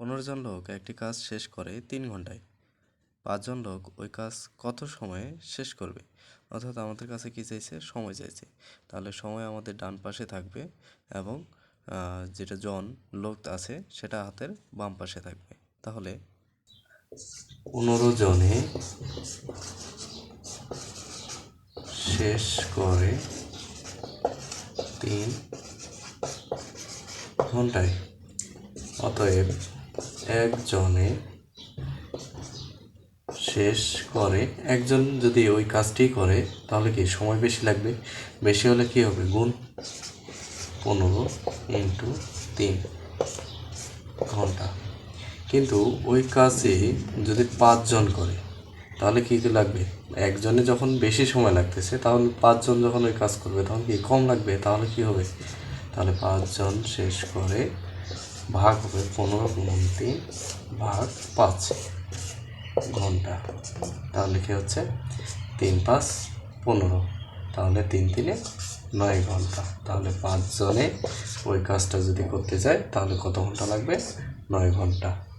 পনেরো জন লোক একটি কাজ শেষ করে তিন ঘন্টায় পাঁচজন লোক ওই কাজ কত সময়ে শেষ করবে? অর্থাৎ আমাদের কাছে কী চাইছে? সময় চাইছে। তাহলে সময় আমাদের ডান পাশে থাকবে এবং যেটা জন লোক আছে সেটা হাতের বাম পাশে থাকবে। তাহলে পনেরো জনে শেষ করে তিন ঘন্টায় অতএব একজনে শেষ করে, একজন যদি ওই কাজটি করে, তাহলে কি সময় বেশি লাগবে? বেশি হলে কি হবে? গুণ পনেরো ইন্টু তিন ঘণ্টা। কিন্তু ওই কাজে যদি পাঁচজন করে, তাহলে কী কী লাগবে? একজনে যখন বেশি সময় লাগতেছে, তাহলে পাঁচজন যখন ওই কাজ করবে, তখন কি কম লাগবে? তাহলে কি হবে? তাহলে পাঁচজন শেষ করে ভাগ হবে পনেরো গুণ তিন ভাগ পাঁচ ঘণ্টা। তাহলে কি হচ্ছে? তিন পাঁচ পনেরো। তাহলে তিন তিনে নয় ঘণ্টা। তাহলে পাঁচজনে ওই কাজটা যদি করতে যায় তাহলে কত ঘণ্টা লাগবে? নয় ঘণ্টা।